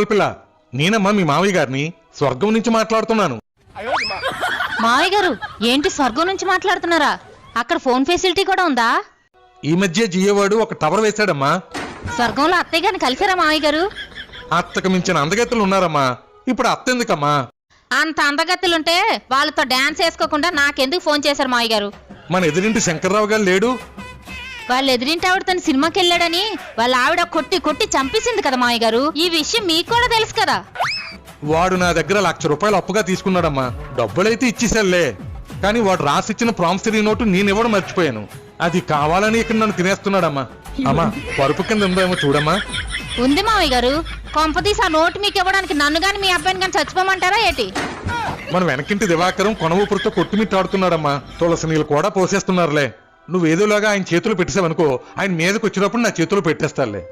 పిల్ల నేనమ్మా మీ మావయ్య గారిని స్వర్గం నుంచి మాట్లాడుతున్నాను. మావయ్య గారు ఏంటి స్వర్గం నుంచి మాట్లాడుతున్నారా? అక్కడ ఫోన్ ఫెసిలిటీ కూడా ఉందా? ఈ మధ్య జియోవాడు ఒక టవర్ వేశాడమ్మా. స్వర్గంలో అత్తయ్య గారిని కలిసారా మావయ్య గారు అత్తకు మించిన అందగత్తెలు ఉన్నారమ్మా. ఇప్పుడు అత్త ఎందుకమ్మా? అంత అందగత్తులుంటే వాళ్ళతో డాన్స్ వేసుకోకుండా నాకెందుకు ఫోన్ చేశారు మావయ్య గారు మన ఎదురింటి శంకర్రావు గారు లేడు. వాళ్ళ ఎదురింటి ఆవిడ తన సినిమాకి వెళ్ళాడని వాళ్ళ ఆవిడ కొట్టి కొట్టి చంపేసింది కదా మావయ్య గారు. ఈ విషయం మీకు కూడా తెలుసు కదా. వాడు నా దగ్గర లక్ష రూపాయలు అప్పుగా తీసుకున్నాడమ్మా. డబ్బులైతే ఇచ్చేసాలే కానీ వాడు రాసిచ్చిన ప్రామిసరీ నోటు నేను ఇవ్వడం మర్చిపోయాను. అది కావాలని ఇక్కడ నన్ను తినేస్తున్నాడమ్మా. అమ్మా పరుపు కింద ఉందేమో చూడమ్మా. ఉంది మావయ్య గారు. కొంపతీసి ఆ నోటు మీకు ఇవ్వడానికి నన్ను గాని మీ అబ్బాయిని గాని చచ్చిపోమంటారా ఏంటి? మన వెనకింటి దివాకరం కొనవూపురుతో కొట్టుమిట్టాడుతున్నాడమ్మా. తులసి నీళ్ళు కూడా పోసేస్తున్నారులే. నువ్వేదోలాగా ఆయన చేతులు పెట్టేసావనుకో ఆయన మీదకి వచ్చినప్పుడు నా చేతులు పెట్టేస్తాలే